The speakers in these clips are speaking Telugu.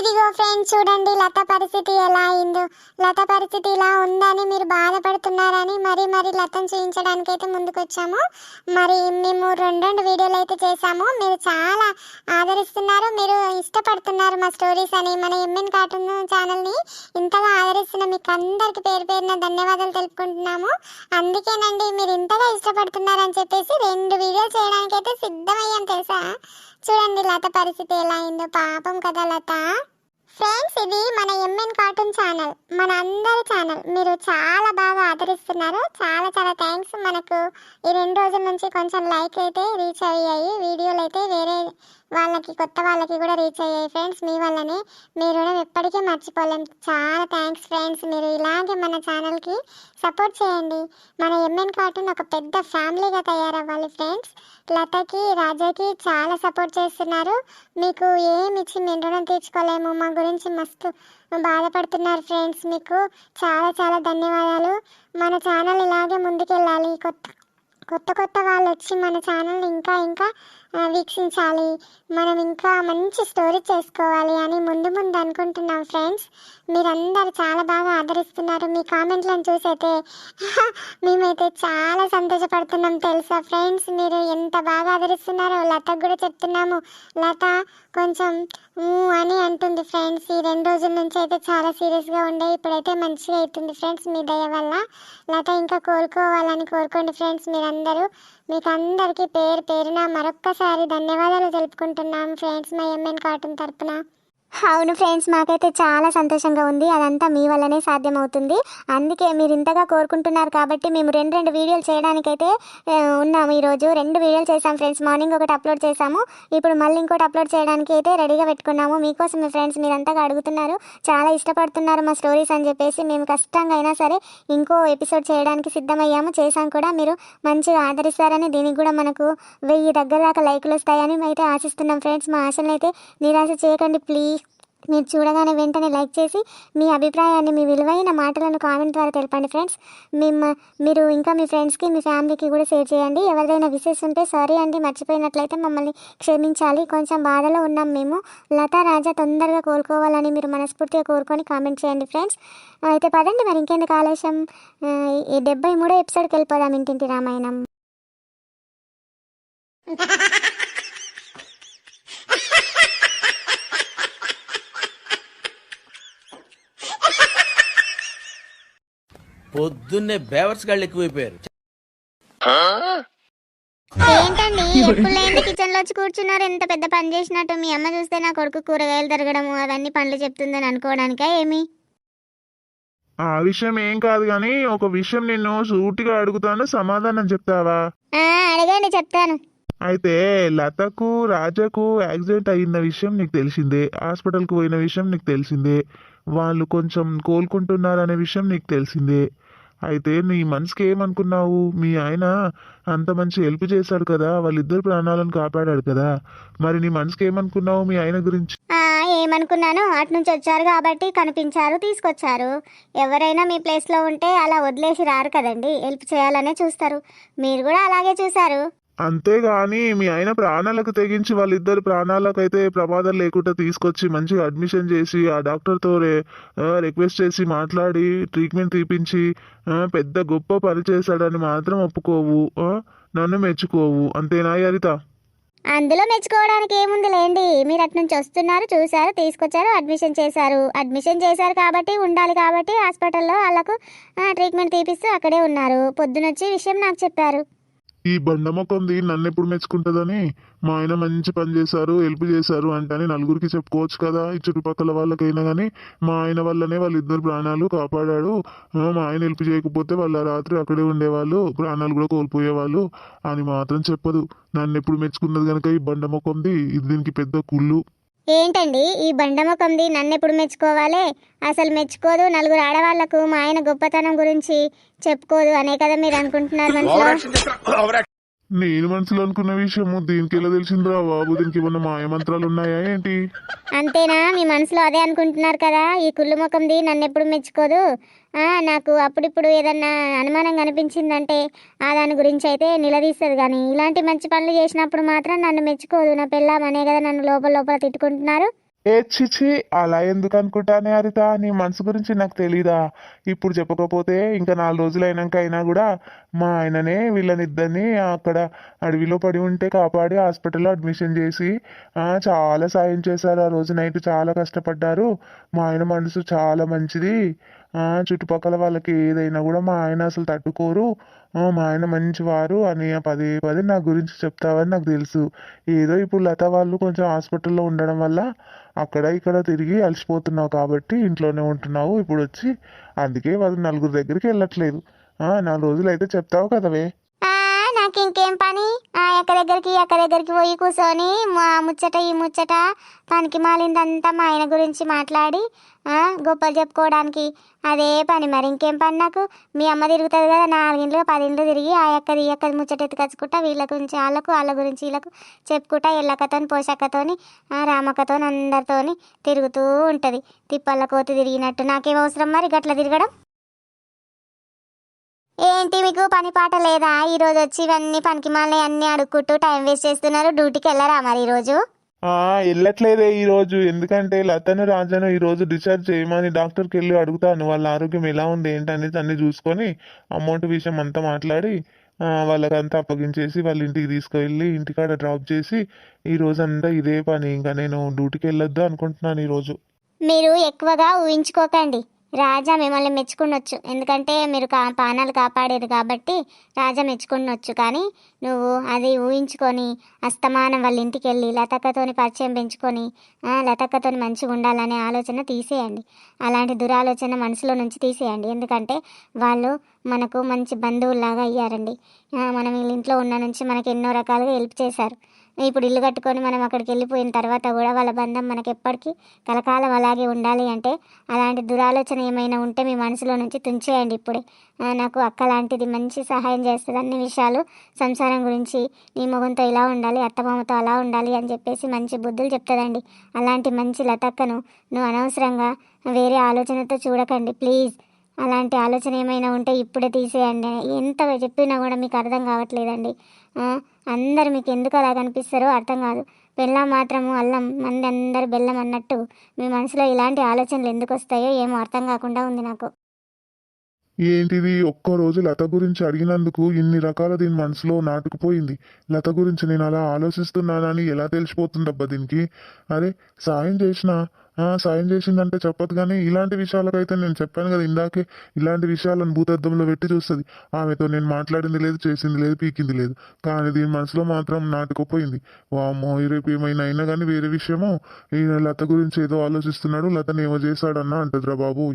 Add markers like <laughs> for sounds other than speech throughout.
ఇదిగో ఫ్రెండ్స్ చూడండి లత పరిస్థితి ఎలా అయిందో. లత పరిస్థితి ఇలా ఉందని మీరు బాధపడుతున్నారని మరి మరి లతను చూపించడానికి అయితే ముందుకొచ్చాము. మరి మేము రెండు రెండు వీడియోలు అయితే చేసాము మీరు చాలా ఆదరిస్తున్నారు మీరు ఇష్టపడుతున్నారు మా స్టోరీస్ అని. మన ఎంఎన్ కార్టూన్ ఛానల్ని ఇంతగా ఆదరిస్తున్న మీకు అందరికి పేరు పేరున ధన్యవాదాలు తెలుపుకుంటున్నాము. అందుకేనండి మీరు ఇంతగా ఇష్టపడుతున్నారని చెప్పేసి రెండు వీడియోలు చేయడానికి అయితే సిద్ధమయ్యాం తెలుసా? చూడండి లత పరిస్థితి ఎలా అయిందో. పాపం కదా లత. ఫ్రెండ్స్ ఇది మన ఎంఎన్ కార్టూన్ ఛానల్ మన అందరి ఛానల్ మీరు చాలా బాగా ఆదరిస్తున్నారు. చాలా చాలా థ్యాంక్స్ మనకు ఈ రెండు రోజుల నుంచి కొంచెం లైక్ అయితే రీచ్ అయ్యాయి. వీడియోలు అయితే వేరే వాళ్ళకి కొత్త వాళ్ళకి కూడా రీచ్ అయ్యాయి ఫ్రెండ్స్ మీ వల్లనే మీరు రుణం ఎప్పటికీ మర్చిపోలేం. చాలా థ్యాంక్స్ ఫ్రెండ్స్ మీరు ఇలాగే మన ఛానల్కి సపోర్ట్ చేయండి. మన ఎంఎన్ కార్టూన్ ఒక పెద్ద ఫ్యామిలీగా తయారవ్వాలి ఫ్రెండ్స్ లతకి రాజాకి చాలా సపోర్ట్ చేస్తున్నారు. మీకు ఏమి ఇచ్చి మేము రుణం తీర్చుకోలేము? మా గురించి మస్తు బాధపడుతున్నారు ఫ్రెండ్స్ మీకు. చాలా చాలా ధన్యవాదాలు. మన ఛానల్ ఇలాగే ముందుకెళ్ళాలి. కొత్త కొత్త కొత్త వాళ్ళు వచ్చి మన ఛానల్ ఇంకా ఇంకా వీక్షించాలి. మనం ఇంకా మంచి స్టోరీ చేసుకోవాలి అని ముందు ముందు అనుకుంటున్నాం ఫ్రెండ్స్. మీరందరూ చాలా బాగా ఆదరిస్తున్నారు. మీ కామెంట్లను చూసైతే <laughs> మేమైతే చాలా సంతోషపడుతున్నాం తెలుసా ఫ్రెండ్స్. మీరు ఎంత బాగా ఆదరిస్తున్నారో లతకు కూడా చెప్తున్నాము. లత కొంచెం ఊ అని అంటుంది ఫ్రెండ్స్. ఈ రెండు రోజుల నుంచి అయితే చాలా సీరియస్గా ఉండే. ఇప్పుడైతే మంచిగా అవుతుంది ఫ్రెండ్స్ మీ దయ వల్ల. లత ఇంకా కోలుకోవాలని కోరుకోండి ఫ్రెండ్స్ మీరందరూ. మీకు అందరికీ పేరు పేరున మరొక్కసారి ధన్యవాదాలు తెలుపుకుంటున్నాం ఫ్రెండ్స్ మా ఎంఎన్ కాటన్ తరపున. అవును ఫ్రెండ్స్ మాకైతే చాలా సంతోషంగా ఉంది. అదంతా మీ వల్లనే సాధ్యమవుతుంది. అందుకే మీరు ఇంతగా కోరుకుంటున్నారు కాబట్టి మేము రెండు రెండు వీడియోలు చేయడానికైతే ఉన్నాము ఈరోజు. రెండు వీడియోలు చేసాం ఫ్రెండ్స్. మార్నింగ్ ఒకటి అప్లోడ్ చేసాము ఇప్పుడు మళ్ళీ ఇంకోటి అప్లోడ్ చేయడానికి అయితే రెడీగా పెట్టుకున్నాము. మీకోసం ఫ్రెండ్స్ మీరు అంతగా అడుగుతున్నారు. చాలా ఇష్టపడుతున్నారు మా స్టోరీస్ అని చెప్పేసి. మేము కష్టంగా అయినా సరే ఇంకో ఎపిసోడ్ చేయడానికి సిద్ధమయ్యాము. చేసాం కూడా. మీరు మంచిగా ఆదరిస్తారని దీనికి కూడా మనకు వెయ్యి దగ్గర దాకా లైకులు వస్తాయని అయితే ఆశిస్తున్నాం ఫ్రెండ్స్. మా ఆశలను అయితే నిరాశ చేయకండి. ప్లీజ్. మీరు చూడగానే వెంటనే లైక్ చేసి మీ అభిప్రాయాన్ని మీ విలువైన మాటలను కామెంట్ ద్వారా తెలపండి ఫ్రెండ్స్. మిమ్మ మీరు ఇంకా మీ ఫ్రెండ్స్కి మీ ఫ్యామిలీకి కూడా షేర్ చేయండి. ఎవరిదైనా విశేషం ఉంటే సారీ అండి మర్చిపోయినట్లయితే మమ్మల్ని క్షమించాలి. కొంచెం బాధలో ఉన్నాం మేము. లతా రాజా తొందరగా కోలుకోవాలని మీరు మనస్ఫూర్తిగా కోరుకొని కామెంట్ చేయండి ఫ్రెండ్స్. అయితే పదండి మరి ఇంకెందుకు ఆలస్యం? ఈ డెబ్బై మూడో ఎపిసోడ్కి వెళ్ళిపోదాం ఇంటింటి రామాయణం. <laughs> పొద్దున్నే బేవర్స్ గాళ్ళు ఎక్కువైపోయారు. ఏంటండి? ఎప్పుడు లేని కిచెన్లో వచ్చి కూర్చున్నారు? ఎంత పెద్ద పని చేసినట్టు? మీ అమ్మ చూస్తే నా కొడుకు కూరగాయలు తరగడము అవన్నీ పనులు చెప్తుందని అనుకోవడానికా ఏమి? ఆ విషయం ఏం కాదు కానీ ఒక విషయం నిన్ను సూటిగా అడుగుతాను సమాధానం చెప్తావా? ఆ, అడగండి చెప్తాను. అయితే లతకు రాజాకు యాక్సిడెంట్ అయిన విషయం నీకు తెలిసిందే హాస్పిటల్కి పోయిన విషయం నీకు తెలిసిందే వాళ్ళు కొంచెం కోలుకుంటున్నారనే విషయం నీకు తెలిసిందే. అయితే నీ మనసుకి ఏమనుకున్నావు? మీ ఆయన అంత మంచి హెల్ప్ చేశాడు కదా వాళ్ళిద్దరు ప్రాణాలను కాపాడాడు కదా. మరి నీ మనసుకి ఏమనుకున్నావు మీ ఆయన గురించి? ఏమనుకున్నాను అటు నుంచి వచ్చారు కాబట్టి కనిపించారు తీసుకొచ్చారు. ఎవరైనా మీ ప్లేస్లో ఉంటే అలా వదిలేసి రారు కదండి హెల్ప్ చేయాలనే చూస్తారు. మీరు కూడా అలాగే చూశారు. అంతేగాని మీ ఆయన ప్రాణాలకు తెగించి వాళ్ళిద్దరు ప్రాణాలకైతే ప్రమాదం లేకుండా తీసుకొచ్చి మంచిగా అడ్మిషన్ చేసి ఆ డాక్టర్తో రే- రిక్వెస్ట్ చేసి మాట్లాడి ట్రీట్మెంట్ తీపించి పెద్ద గొప్ప పని చేశాడని మాత్రం ఒప్పుకోవు. నన్ను మెచ్చుకోవు. అంతేనా హరిత? అందులో మెచ్చుకోవడానికి ఏముంది లేండి మీరు అటు నుంచి వస్తున్నారు చూశారు తీసుకొచ్చారు అడ్మిషన్ చేశారు. అడ్మిషన్ చేశారు కాబట్టి ఉండాలి కాబట్టి హాస్పిటల్లో వాళ్ళకు ట్రీట్మెంట్ తీపిస్తూ అక్కడే ఉన్నారు. పొద్దునొచ్చి విషయం నాకు చెప్పారు. ఈ బండమొక్కంది నన్ను ఎప్పుడు మెచ్చుకుంటుందని మా ఆయన మంచి పని చేశారు హెల్ప్ చేశారు అంటే నలుగురికి చెప్పుకోవచ్చు కదా. ఈ చుట్టుపక్కల వాళ్ళకైనా కానీ మా ఆయన వల్లనే వాళ్ళిద్దరు ప్రాణాలు కాపాడాడు. మా ఆయన హెల్ప్ చేయకపోతే వాళ్ళ రాత్రి అక్కడే ఉండేవాళ్ళు ప్రాణాలు కూడా కోల్పోయేవాళ్ళు అని మాత్రం చెప్పదు. నన్ను ఎప్పుడు మెచ్చుకున్నది కనుక ఈ బండమొక్కంది ఇది దీనికి పెద్ద కుళ్ళు. ఏంటండి ఈ బండముఖంది నన్ను ఎప్పుడు మెచ్చుకోవాలి? అసలు మెచ్చుకోదు నలుగురు ఆడవాళ్ళకు మా ఆయన గొప్పతనం గురించి చెప్పుకోదు అనే కదా మీరు అనుకుంటున్నారు మనసులో నేను మనసులో అనుకున్న విషయము దీనికి ఎలా తెలిసిందిరా బాబు? దీనికి ఏమన్నా మాయమంత్రాలు ఉన్నాయా ఏంటి? అంతేనా? మీ మనసులో అదే అనుకుంటున్నారు కదా? ఈ కుళ్ళు ముఖంది నన్ను ఎప్పుడు మెచ్చుకోదు? ఆ, నాకు అప్పుడిప్పుడు ఏదన్నా అనుమానం కనిపించిందంటే ఆ దాని గురించి అయితే నిలదీస్తుంది కానీ ఇలాంటి మంచి పనులు చేసినప్పుడు మాత్రం నన్ను మెచ్చుకోదు. నా పెళ్ళాం అనే కదా నన్ను లోపల లోపల తిట్టుకుంటున్నారు. ఏ చిచి అలా ఎందుకు అనుకుంటానే హరిత నీ మనసు గురించి నాకు తెలీదా? ఇప్పుడు చెప్పకపోతే ఇంకా నాలుగు రోజులు అయినాక అయినా కూడా మా ఆయననే వీళ్ళనిద్దరిని అక్కడ అడవిలో పడి ఉంటే కాపాడి హాస్పిటల్లో అడ్మిషన్ చేసి చాలా సాయం చేశారు. ఆ రోజు నైట్ చాలా కష్టపడ్డారు. మా ఆయన మనసు చాలా మంచిది. చుట్టుపక్కల వాళ్ళకి ఏదైనా కూడా మా ఆయన అసలు తట్టుకోరు. మా ఆయన మంచివారు. అని పదే పదే నా గురించి చెప్తావని నాకు తెలుసు. ఏదో ఇప్పుడు లత వాళ్ళు కొంచెం హాస్పిటల్లో ఉండడం వల్ల అక్కడ ఇక్కడ తిరిగి అలసిపోతున్నావు కాబట్టి ఇంట్లోనే ఉంటున్నావు ఇప్పుడు వచ్చి అందుకే వాళ్ళు నలుగురు దగ్గరికి వెళ్ళట్లేదు. నాలుగు రోజులు అయితే చెప్తావు కదవే. నాకు ఇంకేం పని? ఆ ఎక్క దగ్గరికి ఎక్క దగ్గరికి పోయి కూర్చొని మా ముచ్చట ఈ ముచ్చట పనికి మాలిందంతా మా ఆయన గురించి మాట్లాడి గొప్పలు చెప్పుకోవడానికి అదే పని. మరి ఇంకేం పని నాకు? మీ అమ్మ తిరుగుతుంది కదా నాలుగిండ్లు పదిండ్లు తిరిగి ఆ ఎక్కది ఈ ఎక్కది ముచ్చట ఎత్తుకొచ్చుకుంటా వీళ్ళ గురించి వాళ్ళకు వాళ్ళ గురించి వీళ్ళకు చెప్పుకుంటా ఎల్లకతోని పోషకతోని రామకతోని అందరితోని తిరుగుతూ ఉంటుంది. తిప్పల్ల కోతి తిరిగినట్టు నాకేం అవసరం మరి గట్ల తిరగడం? ఏంటి మీకు పని పాట లేదా? ఈ రోజు వచ్చి ఇవన్నీ పనికి మాలని అన్ని అడుక్కుంటూ టైం వేస్ట్ చేస్తున్నారు. డ్యూటీకి వెళ్ళరా మరి ఈ రోజు? ఆ వెళ్ళట్లేదే ఈ రోజు. ఎందుకంటే లతను రాజాను ఈ రోజు డిశ్చార్జ్ చేయమని డాక్టర్కి వెళ్ళి అడుగుతాను. వాళ్ళ ఆరోగ్యం ఎలా ఉంది ఏంటనేది అన్ని చూసుకొని అమౌంట్ విషయం అంతా మాట్లాడి వాళ్ళకంతా అప్పగించేసి వాళ్ళ ఇంటికి తీసుకువెళ్ళి ఇంటికాడ డ్రాప్ చేసి ఈ రోజు అంతా ఇదే పని. ఇంకా నేను డ్యూటీకి వెళ్ళొద్దు అనుకుంటున్నాను ఈ రోజు. మీరు ఎక్కువగా ఊహించుకోకండి. రాజా మిమ్మల్ని మెచ్చుకునొచ్చు. ఎందుకంటే మీరు కా పానాలు కాపాడేది కాబట్టి రాజా మెచ్చుకుండొచ్చు కానీ నువ్వు అది ఊహించుకొని అస్తమానం వాళ్ళ ఇంటికి వెళ్ళి లతక్కతోని పరిచయం పెంచుకొని లతక్కతోని మంచిగా ఉండాలనే ఆలోచన తీసేయండి. అలాంటి దురాలోచన మనసులో నుంచి తీసేయండి. ఎందుకంటే వాళ్ళు మనకు మంచి బంధువుల్లాగా అయ్యారండి. మనం వీళ్ళ ఇంట్లో ఉన్న నుంచి మనకి ఎన్నో రకాలుగా హెల్ప్ చేశారు. ఇప్పుడు ఇల్లు కట్టుకొని మనం అక్కడికి వెళ్ళిపోయిన తర్వాత కూడా వాళ్ళ బంధం మనకి ఎప్పటికీ కలకాలం అలాగే ఉండాలి అంటే అలాంటి దురాలోచన ఏమైనా ఉంటే మీ మనసులో నుంచి తుంచేయండి ఇప్పుడే. నాకు అక్క లాంటిది మంచి సహాయం చేస్తుంది. అన్ని విషయాలు సంసారం గురించి నీ మొగంతో ఇలా ఉండాలి అత్తమామతో అలా ఉండాలి అని చెప్పేసి మంచి బుద్ధులు చెప్తుందండి. అలాంటి మంచి లతక్కను నువ్వు అనవసరంగా వేరే ఆలోచనతో చూడకండి. ప్లీజ్. అలాంటి ఆలోచన ఏమైనా ఉంటే ఇప్పుడే తీసేయండి. ఎంత చెప్పినా కూడా మీకు అర్థం కావట్లేదండి. అందరు మీకు ఎందుకు అలా కనిపిస్తారో అర్థం కాదు. బెల్లం మాత్రము అల్లం మంది అందరు బెల్లం అన్నట్టు మీ మనసులో ఇలాంటి ఆలోచనలు ఎందుకు వస్తాయో ఏమో అర్థం కాకుండా ఉంది నాకు. ఏంటిది? ఒక్కరోజు లత గురించి అడిగినందుకు ఇన్ని రకాల దీని మనసులో నాటుకుపోయింది. లత గురించి నేను అలా ఆలోచిస్తున్నానని ఎలా తెలిసిపోతుందబ్బా దీనికి? అరే సాయం చేసినా సాయం చేసిందంటే చెప్పదు కానీ ఇలాంటి విషయాలకైతే నేను చెప్పాను కదా ఇందాకే. ఇలాంటి విషయాలను భూతద్దంలో పెట్టి చూస్తుంది. ఆమెతో నేను మాట్లాడింది లేదు చేసింది లేదు పీకింది లేదు. కానీ దీని మనసులో మాత్రం నాటుకుపోయింది. వామ్మో రేపు ఏమైనా అయినా కానీ వేరే విషయము. ఈయన లత గురించి ఏదో ఆలోచిస్తున్నాడు లతను ఏమో చేశాడన్నా అంటదిరా బాబు.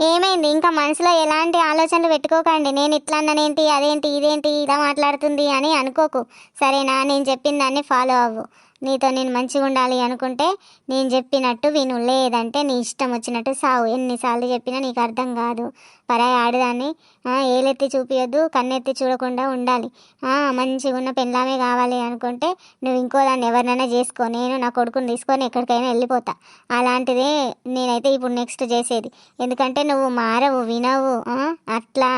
ఏమైంది? ఇంకా మనసులో ఎలాంటి ఆలోచనలు పెట్టుకోకండి. నేను ఇట్లా అన్నానేంటి అదేంటి ఇదేంటి ఇలా మాట్లాడుతుంది అని అనుకోకు. సరేనా? నేను చెప్పిన దాన్ని ఫాలో అవ్వు. నీతో నేను మంచిగా ఉండాలి అనుకుంటే నేను చెప్పినట్టు విను. లేదంటే నీ ఇష్టం వచ్చినట్టు సావు. ఎన్నిసార్లు చెప్పినా నీకు అర్థం కాదు. పరాయి ఆడదాన్ని ఏలెత్తి చూపించద్దు కన్నెత్తి చూడకుండా ఉండాలి. మంచిగా ఉన్న పెళ్ళామే కావాలి అనుకుంటే నువ్వు ఇంకో దాన్ని ఎవరినైనా చేసుకో. నేను నా కొడుకుని తీసుకొని ఎక్కడికైనా వెళ్ళిపోతా. అలాంటిదే నేనైతే ఇప్పుడు నెక్స్ట్ చేసేది. ఎందుకంటే నువ్వు మారవు వినవు అట్లా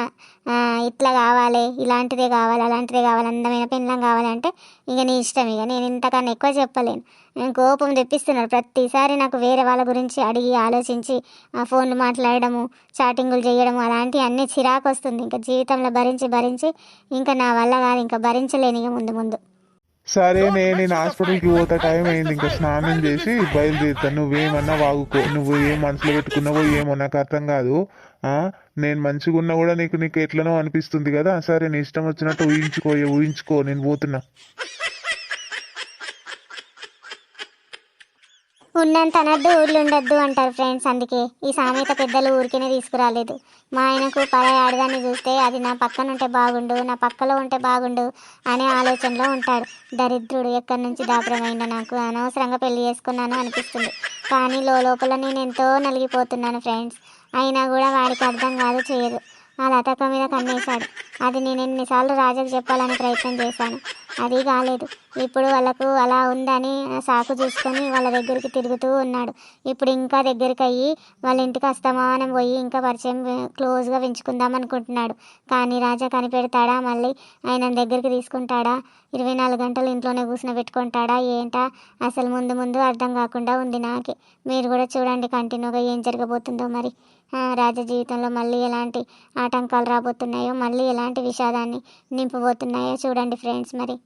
ఇట్లా కావాలి ఇలాంటిదే కావాలి అలాంటిదే కావాలి అందమైన పెళ్ళం కావాలంటే ఇక నీ ఇష్టం ఇక. నేను ఇంతకన్నా ఎక్కువ చెప్పలేను. నేను కోపం తెప్పిస్తున్నాడు ప్రతిసారి నాకు వేరే వాళ్ళ గురించి అడిగి ఆలోచించి ఆ ఫోన్లు మాట్లాడడము చాటింగులు చేయడము అలాంటివి అన్నీ చిరాకు వస్తుంది ఇంకా జీవితంలో భరించి భరించి ఇంకా నా వల్ల కాదు ఇంకా భరించలేను ఇక ముందు ముందు. సరే నేను హాస్పిటల్కి పోతా టైం అయింది ఇంకా స్నానం చేసి బయలుదేరుతాను నువ్వేమన్నా వాగుకో. నువ్వు ఏం మనసులో పెట్టుకున్నావో ఏమో నాకు అర్థం కాదు. ఆ నేను మంచిగా ఉన్నా కూడా నీకు నీకు ఎట్లనో అనిపిస్తుంది కదా. సరే నీ ఇష్టం వచ్చినట్టు ఊహించుకో ఊహించుకో. నేను పోతున్నా. ఉన్నంత అనద్దు ఊర్లు ఉండద్దు అంటారు ఫ్రెండ్స్ అందుకే ఈ సామెత పెద్దలు ఊరికేనే తీసుకురాలేదు. మా ఆయనకు పరాయి ఆడదాన్ని చూస్తే అది నా పక్కన ఉంటే బాగుండు నా పక్కలో ఉంటే బాగుండు అనే ఆలోచనలో ఉంటాడు. దరిద్రుడు ఎక్కడి నుంచి దాపరమైందో నాకు అనవసరంగా పెళ్ళి చేసుకున్నాను అనిపిస్తుంది. కానీ లోపల నేను ఎంతో నలిగిపోతున్నాను ఫ్రెండ్స్ అయినా కూడా వాడికి అర్థం కాదు చేయదు. ఆ లతక మీద కన్నేశాడు అది నేను ఎన్నిసార్లు రాజాకు చెప్పాలని ప్రయత్నం చేశాను. అది కాలేదు. ఇప్పుడు వాళ్ళకు అలా ఉందని సాకు చూసుకొని వాళ్ళ దగ్గరికి తిరుగుతూ ఉన్నాడు. ఇప్పుడు ఇంకా దగ్గరికి అయ్యి వాళ్ళ ఇంటికి అస్తమానం పోయి ఇంకా పరిచయం క్లోజ్గా పెంచుకుందాం అనుకుంటున్నాడు. కానీ రాజా కనిపెడతాడా? మళ్ళీ ఆయన దగ్గరికి తీసుకుంటాడా? ఇరవై నాలుగు గంటలు ఇంట్లోనే కూర్చుని పెట్టుకుంటాడా? ఏంటా? అసలు ముందు ముందు అర్థం కాకుండా ఉంది నాకే. మీరు కూడా చూడండి కంటిన్యూగా ఏం జరగబోతుందో మరి. రాజా జీవితంలో మళ్ళీ ఎలాంటి ఆటంకాలు రాబోతున్నాయో మళ్ళీ ఎలాంటి విషాదాన్ని నింపబోతున్నాయో చూడండి ఫ్రెండ్స్ మరి.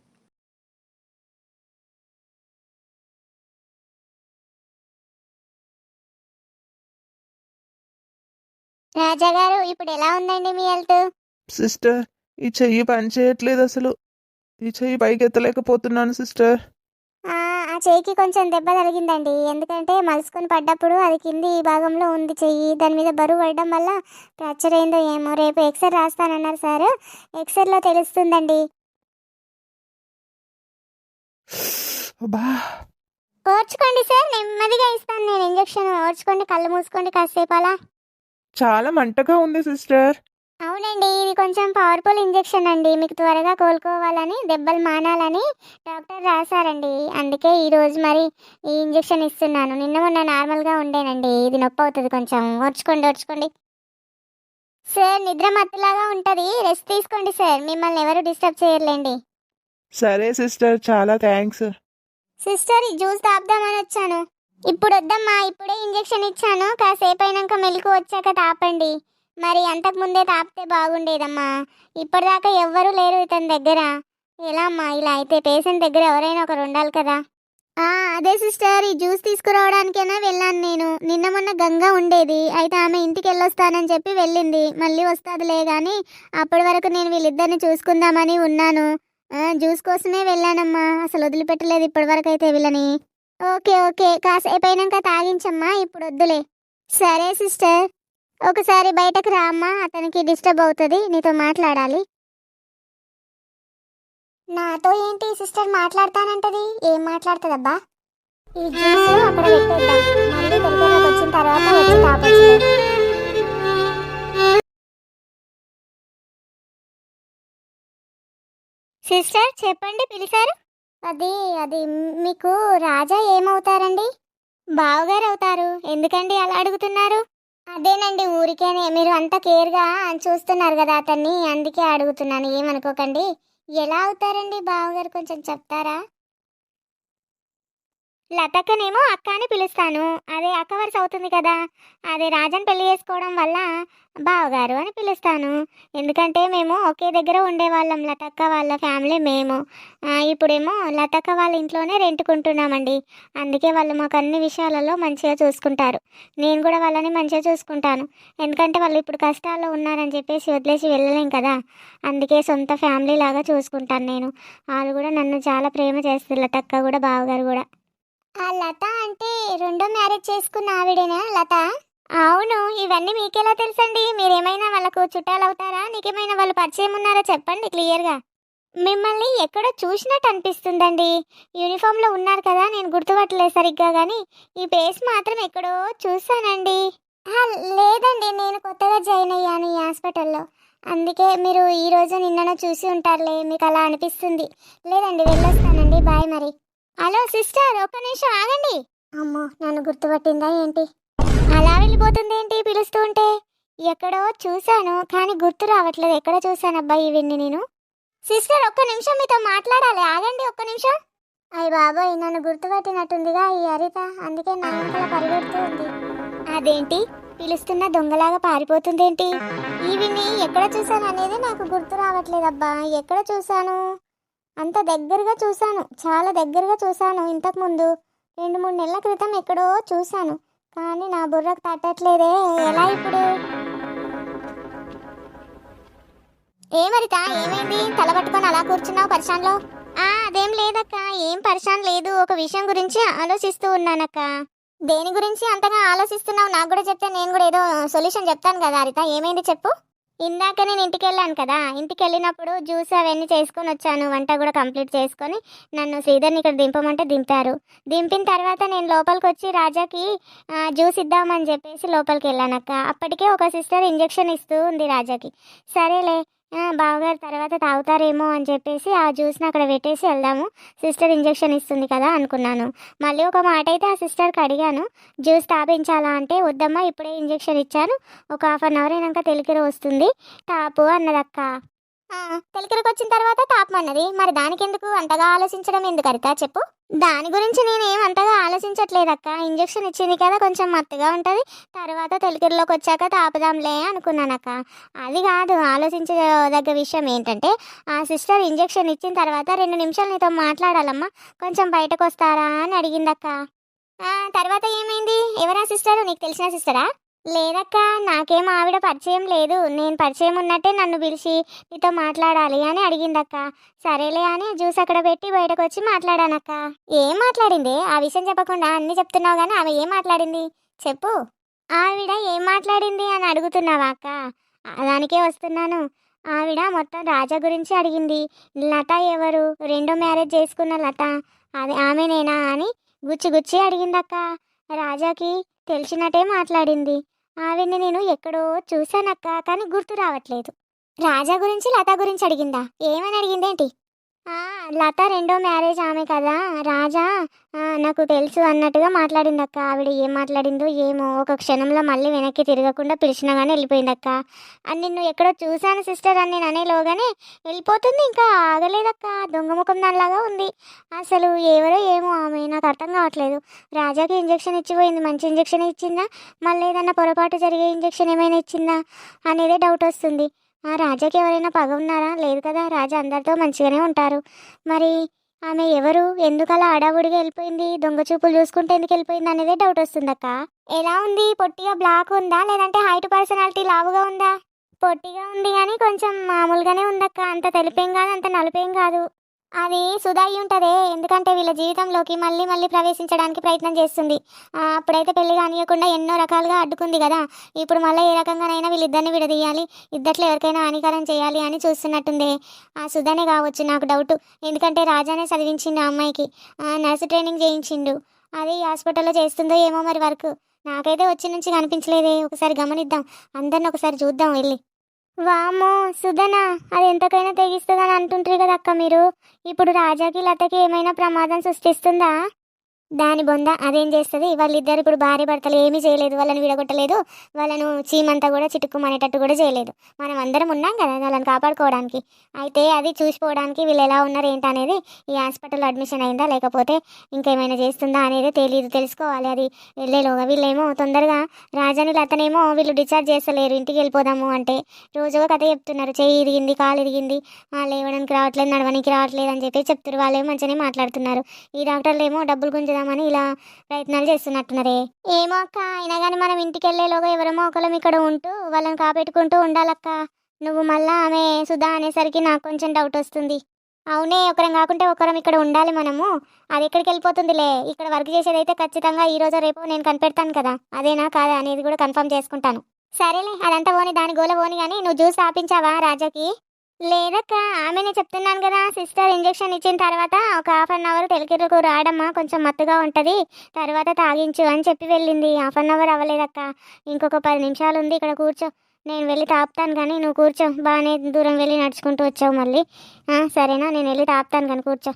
రాజా గారు ఇప్పుడు ఎలా ఉందండి మీ హెల్త్? సిస్టర్ ఈ చెయ్యి పని చేయట్లేదు అసలు. ఈ చెయ్యి పైకి ఎత్తలేకపోతున్నాను సిస్టర్. చేయికి కొంచెం దెబ్బ తగిలిందండి. ఎందుకంటే మలుసుకొని పడ్డప్పుడు అది కింది భాగంలో ఉంది చెయ్యి. దాని మీద బరువు పడడం వల్ల ఫ్రాక్చర్ అయిందో ఏమో. రేపు ఎక్స్రే రాస్తానన్నారు సార్. ఎక్స్రేలో తెలుస్తుందండి. ఓర్చుకోండి సార్. నెమ్మదిగా ఇస్తాను నేను ఇంజెక్షన్. ఓర్చుకోండి కళ్ళు మూసుకోండి కాసేపు అలా. చాలా మంటగా ఉంది సిస్టర్. అవునండి ఇది కొంచెం పవర్ఫుల్ ఇంజెక్షన్ అండి. మీకు త్వరగా కోలుకోవాలని దెబ్బలు మానాలని డాక్టర్ రాశారండి. అందుకే ఈ రోజు మరి ఈ ఇంజెక్షన్ ఇస్తున్నాను. నిన్న మొన్న నార్మల్గా ఉండేనండి. ఇది నొప్పి అవుతుంది కొంచెం. ఓర్చుకోండి ఓర్చుకోండి. సార్ నిద్ర మత్తులాగా ఉంటుంది. రెస్ట్ తీసుకోండి సార్. మిమ్మల్ని ఎవరు డిస్టర్బ్ చేయర్లేండి. సరే సిస్టర్. చాలా థ్యాంక్స్ సిస్టర్ ఈ జ్యూస్ తాపుదామని వచ్చాను. ఇప్పుడు వద్దమ్మా. ఇప్పుడే ఇంజెక్షన్ ఇచ్చాను. కాసేపు అయినాక మెలకు వచ్చాక తాపండి. మరి అంతకు ముందే తాపితే బాగుండేదమ్మా. ఇప్పటిదాకా ఎవ్వరూ లేరు ఇతని దగ్గర. ఎలా అమ్మా? ఇలా అయితే పేషెంట్ దగ్గర ఎవరైనా ఒకరు ఉండాలి కదా. ఆ, అదే సిస్టర్. ఈ జ్యూస్ తీసుకురావడానికైనా వెళ్ళాను నేను. నిన్న మొన్న గంగా ఉండేది. అయితే ఆమె ఇంటికి వెళ్ళొస్తానని చెప్పి వెళ్ళింది. మళ్ళీ వస్తాదిలే కానీ అప్పటి వరకు నేను వీళ్ళిద్దరిని చూసుకుందామని ఉన్నాను. జ్యూస్ కోసమే వెళ్ళానమ్మా. అసలు వదిలిపెట్టలేదు ఇప్పటి వరకు అయితే వీళ్ళని. Okay okay. కాసేపు అయినాక తాగించమ్మా. ఇప్పుడు వద్దులే. సరే సిస్టర్. ఒకసారి బయటకు రా అమ్మా అతనికి డిస్టర్బ్ అవుతుంది నీతో మాట్లాడాలి. నాతో ఏంటి సిస్టర్ మాట్లాడతానంటది? ఏం మాట్లాడుతుందబ్బా? ఈ జ్యూస్ అక్కడ పెట్టేద్దాం. మళ్ళీ దగ్గరకు వచ్చిన తర్వాత వచ్చి సిస్టర్ చెప్పండి పిలిచారు అది అది మీకు రాజా ఏమవుతారండి? బావగారు అవుతారు. ఎందుకండి అలా అడుగుతున్నారు? అదేనండి ఊరికేనే. మీరు అంత కేర్గా చూస్తున్నారు కదా అతన్ని అందుకే అడుగుతున్నాను ఏమనుకోకండి. ఎలా అవుతారండి బావగారు? కొంచెం చెప్తారా? లతక్కనేమో అక్క అని పిలుస్తాను. అదే అక్క వరుస అవుతుంది కదా. అదే రాజన్ పెళ్ళి చేసుకోవడం వల్ల బావగారు అని పిలుస్తాను. ఎందుకంటే మేము ఒకే దగ్గర ఉండేవాళ్ళం లతక్క వాళ్ళ ఫ్యామిలీ మేము. ఇప్పుడేమో లతక్క వాళ్ళ ఇంట్లోనే రెంటుకుంటున్నామండి. అందుకే వాళ్ళు మాకు అన్ని విషయాలలో మంచిగా చూసుకుంటారు. నేను కూడా వాళ్ళని మంచిగా చూసుకుంటాను. ఎందుకంటే వాళ్ళు ఇప్పుడు కష్టాల్లో ఉన్నారని చెప్పేసి వదిలేసి వెళ్ళలేం కదా. అందుకే సొంత ఫ్యామిలీ లాగా చూసుకుంటాను నేను. వాళ్ళు కూడా నన్ను చాలా ప్రేమ చేస్తారు లతక్క కూడా బావగారు కూడా. ఆ లత అంటే రెండో మ్యారేజ్ చేసుకున్న ఆవిడేనా లత? అవును ఇవన్నీ మీకెలా తెలుసండి? మీరేమైనా వాళ్ళకు చుట్టాలు అవుతారా? నీకేమైనా వాళ్ళు పరిచయం ఉన్నారా? చెప్పండి క్లియర్గా. మిమ్మల్ని ఎక్కడో చూసినట్టు అనిపిస్తుందండి. యూనిఫామ్లో ఉన్నారు కదా నేను గుర్తుపట్టలేదు సరిగ్గా కానీ ఈ పేస్ మాత్రం ఎక్కడో చూసానండి లేదండి నేను కొత్తగా జాయిన్ అయ్యాను ఈ హాస్పిటల్లో. అందుకే మీరు ఈ రోజు నిన్ననో చూసి ఉంటారులే మీకు అలా అనిపిస్తుంది. లేదండి వెళ్ళొస్తానండి బాయ్ మరి. హలో సిస్టర్ ఒక్క నిమిషం ఆగండి. అమ్మో నన్ను గుర్తుపట్టిందా ఏంటి? అలా వెళ్ళిపోతుంది ఏంటి పిలుస్తూ ఉంటే? ఎక్కడో చూశాను కానీ గుర్తు రావట్లేదు. ఎక్కడ చూశాను అబ్బాయి ఇవన్నీ నేను? సిస్టర్ ఒక్క నిమిషం మీతో మాట్లాడాలి. ఆగండి ఒక్క నిమిషం. అయ్య బాబాయ్ నన్ను గుర్తుపట్టినట్టుందిగా ఈ హరిత. అందుకే నా వెనకాల పరిగెడుతూ ఉంది. అదేంటి? పిలుస్తున్న దొంగలాగా పారిపోతుందేంటి? ఈవిని ఎక్కడ చూశాను అనేది నాకు గుర్తు రావట్లేదబ్బా ఎక్కడ చూశాను? అంత దగ్గరగా చూశాను. చాలా దగ్గరగా చూశాను ఇంతకు ముందు. రెండు మూడు నెలల క్రితం ఎక్కడో చూశాను. కానీ నా బుర్రకు తట్టట్లేదే. ఎలా ఇప్పుడు? ఏమరిత ఏమైంది? తల పట్టుకొని అలా కూర్చున్నావు పరిశాన్లో? ఆ అదేం లేదక్క. ఏం పరిశాన్ లేదు. ఒక విషయం గురించి ఆలోచిస్తూ ఉన్నానక్క. దేని గురించి అంతగా ఆలోచిస్తున్నావు? నాకు కూడా చెప్తే నేను కూడా ఏదో సొల్యూషన్ చెప్తాను కదా హరిత ఏమైంది చెప్పు. ఇందాక నేను ఇంటికి వెళ్ళాను కదా ఇంటికి వెళ్ళినప్పుడు జ్యూస్ అవన్నీ చేసుకొని వచ్చాను వంట కూడా కంప్లీట్ చేసుకొని నన్ను శ్రీధర్ని ఇక్కడ దింపమంటే దింపారు. దింపిన తర్వాత నేను లోపలికి వచ్చి రాజాకి జ్యూస్ ఇద్దామని చెప్పేసి లోపలికి వెళ్ళానక్క అప్పటికే ఒక సిస్టర్ ఇంజెక్షన్ ఇస్తూ ఉంది రాజాకి. సరేలే బావగారు తర్వాత తాగుతారేమో అని చెప్పేసి ఆ జ్యూస్ని అక్కడ పెట్టేసి వెళ్దాము. సిస్టర్ ఇంజెక్షన్ ఇస్తుంది కదా అనుకున్నాను. మళ్ళీ ఒక మాట అయితే ఆ సిస్టర్కి అడిగాను. జ్యూస్ తాపించాలా అంటే వద్దమ్మా ఇప్పుడే ఇంజెక్షన్ ఇచ్చాను. ఒక హాఫ్ అన్ అవర్ అయినాక తెలికిర వస్తుంది. తాపు అన్నదక్క. తెలికిరకు వచ్చిన తర్వాత తాపమన్నది. మరి దానికి ఎందుకు అంతగా ఆలోచించడం ఎందుకు అరిత? చెప్పు. దాని గురించి నేను ఏం అంతగా ఆలోచించట్లేదక్క. ఇంజెక్షన్ ఇచ్చింది కదా కొంచెం మత్తుగా ఉంటుంది. తర్వాత తొలికిరిలోకి వచ్చాక తాపుదాంలే అనుకున్నానక్క. అది కాదు ఆలోచించదగ్గ విషయం ఏంటంటే ఆ సిస్టర్ ఇంజెక్షన్ ఇచ్చిన తర్వాత రెండు నిమిషాలు నీతో మాట్లాడాలమ్మా. కొంచెం బయటకు వస్తారా అని అడిగిందక్క. ఆ, తర్వాత ఏమైంది? ఎవరా సిస్టర్? నీకు తెలిసిన సిస్టరా? లేదక్క నాకేం ఆవిడ పరిచయం లేదు. నేను పరిచయం ఉన్నట్టే నన్ను పిలిచి నీతో మాట్లాడాలి అని అడిగిందక్క. సరేలే అని జ్యూస్ అక్కడ పెట్టి బయటకు వచ్చి మాట్లాడానక్క. ఏం మాట్లాడింది? ఆ విషయం చెప్పకుండా అన్ని చెప్తున్నావు కానీ ఆమె ఏం మాట్లాడింది? చెప్పు. ఆవిడ ఏం మాట్లాడింది అని అడుగుతున్నావా అక్క? దానికే వస్తున్నాను. ఆవిడ మొత్తం రాజా గురించి అడిగింది. లత ఎవరు? రెండో మ్యారేజ్ చేసుకున్న లత. అది ఆమెనేనా అని గుచ్చి గుచ్చి అడిగిందక్క. రాజాకి తెలిసినట్టే మాట్లాడింది. ఆవిడ్ని నేను ఎక్కడో చూశానక్క కానీ గుర్తు రావట్లేదు. రాజా గురించి లత గురించి అడిగిందా? ఏమని అడిగిందేంటి? లత రెండో మ్యారేజ్ ఆమె కదా. రాజా నాకు తెలుసు అన్నట్టుగా మాట్లాడింది అక్క ఆవిడ ఏం మాట్లాడిందో ఏమో. ఒక క్షణంలో మళ్ళీ వెనక్కి తిరగకుండా పిలిచినా కానీ వెళ్ళిపోయిందక్క. అని నిన్ను ఎక్కడో చూశాను సిస్టర్ అని నేను అనేలోగానే వెళ్ళిపోతుంది. ఇంకా ఆగలేదక్క. దొంగముఖం దానిలాగా ఉంది. అసలు ఎవరో ఏమో ఆమె. నాకు అర్థం కావట్లేదు. రాజాకి ఇంజెక్షన్ ఇచ్చిపోయింది. మంచి ఇంజెక్షన్ ఇచ్చిందా? మళ్ళీ ఏదన్నా పొరపాటు జరిగే ఇంజెక్షన్ ఏమైనా ఇచ్చిందా? అనేదే డౌట్ వస్తుంది. ఆ రాజాకి ఎవరైనా పగ ఉన్నారా లేదు కదా రాజా అందరితో మంచిగానే ఉంటారు. మరి ఆమె ఎవరు? ఎందుకు అలా అడావుడిగా వెళ్ళిపోయింది? దొంగ చూపులు చూసుకుంటే ఎందుకు వెళ్ళిపోయింది అనేదే డౌట్ వస్తుందక్క. ఎలా ఉంది? పొట్టిగా బ్లాక్ ఉందా? లేదంటే హైట్ పర్సనాలిటీ లావుగా ఉందా? పొట్టిగా ఉంది కానీ కొంచెం మామూలుగానే ఉందక్క. అంత తెలిపేం కాదు అంత నలిపేం కాదు. అది సుధా అయి ఉంటదే. ఎందుకంటే వీళ్ళ జీవితంలోకి మళ్ళీ మళ్ళీ ప్రవేశించడానికి ప్రయత్నం చేస్తుంది. అప్పుడైతే పెళ్ళి కానియకుండా ఎన్నో రకాలుగా అడ్డుకుంది కదా. ఇప్పుడు మళ్ళీ ఏ రకంగానైనా వీళ్ళిద్దరిని విడదీయాలి. ఇద్దట్లో ఎవరికైనా హానికరం చేయాలి అని చూస్తున్నట్టుందే. ఆ సుధానే కావచ్చు నాకు డౌట్. ఎందుకంటే రాజానే చదివించిండు ఆ అమ్మాయికి. నర్సు ట్రైనింగ్ చేయించిండు. అది హాస్పిటల్లో చేస్తుందో ఏమో మరి వర్క్. నాకైతే వచ్చి నుంచి కనిపించలేదే. ఒకసారి గమనిద్దాం. అందరిని ఒకసారి చూద్దాం వెళ్ళి. వామో సుధనా అది ఎంతకైనా తెగిస్తుందని అంటుంటారు కదా అక్క మీరు. ఇప్పుడు రాజాకి లతకి ఏమైనా ప్రమాదం సృష్టిస్తుందా? దాని బొంద అదేం చేస్తుంది? వాళ్ళిద్దరు ఇప్పుడు భార్య భర్తలు ఏమీ చేయలేదు వాళ్ళని విడగొట్టలేదు వాళ్ళను చీమంతా కూడా చిటుక్కుమనేటట్టు కూడా చేయలేదు. మనం అందరం ఉన్నాం కదా వాళ్ళని కాపాడుకోవడానికి. అయితే అది చూసిపోవడానికి వీళ్ళు ఎలా ఉన్నారు ఏంటనేది ఈ హాస్పిటల్లో అడ్మిషన్ అయిందా లేకపోతే ఇంకేమైనా చేస్తుందా అనేది తెలియదు తెలుసుకోవాలి. అది వెళ్ళేలోగా వీళ్ళేమో తొందరగా రాజాని అతనేమో వీళ్ళు డిశ్చార్జ్ చేస్తలేరు ఇంటికి వెళ్ళిపోదాము అంటే రోజుగా కథ చెప్తున్నారు. చెయ్యి ఇరిగింది కాలు ఇరిగింది. వాళ్ళు లేవడానికి రావట్లేదు నడవడానికి రావట్లేదు అని చెప్పి చెప్తారు వాళ్ళేమో మంచిగానే మాట్లాడుతున్నారు. ఈ డాక్టర్లు ఏమో డబ్బులు గుంజదామని ఇలా ప్రయత్నాలు చేస్తున్నట్టున్నారే. ఏమో అక్క అయినా కానీ మనం ఇంటికి వెళ్ళేలోగా ఎవరమో ఒకరం ఇక్కడ ఉంటూ వాళ్ళని కాపెట్టుకుంటూ ఉండాలక్క. నువ్వు మళ్ళా ఆమె సుధా అనేసరికి నాకు కొంచెం డౌట్ వస్తుంది. అవునే ఒకరం కాకుంటే ఒకరం ఇక్కడ ఉండాలి మనము. అది ఎక్కడికి వెళ్ళిపోతుందిలే. ఇక్కడ వర్క్ చేసేదైతే ఖచ్చితంగా ఈ రోజు రేపు నేను కనిపెడతాను కదా. అదేనా కాదా అనేది కూడా కన్ఫర్మ్ చేసుకుంటాను. సరేలే అదంతా పోని దాని గోల పోని కానీ నువ్వు జ్యూస్ ఆపించావా రాజాకి? లేదక్క ఆమెనే చెప్తున్నాను కదా. సిస్టర్ ఇంజెక్షన్ ఇచ్చిన తర్వాత ఒక హాఫ్ అన్ అవర్ తెలికిరకు రాడమ్మా కొంచెం మత్తుగా ఉంటుంది. తర్వాత తాగించు అని చెప్పి వెళ్ళింది. హాఫ్ అన్ అవర్ అవ్వలేదక్క. ఇంకొక పది నిమిషాలు ఉంది ఇక్కడ కూర్చో. నేను వెళ్ళి తాపుతాను కానీ నువ్వు కూర్చో. బాగానే దూరం వెళ్ళి నడుచుకుంటూ వచ్చావు మళ్ళీ. సరేనా? నేను వెళ్ళి తాపుతాను కానీ కూర్చో.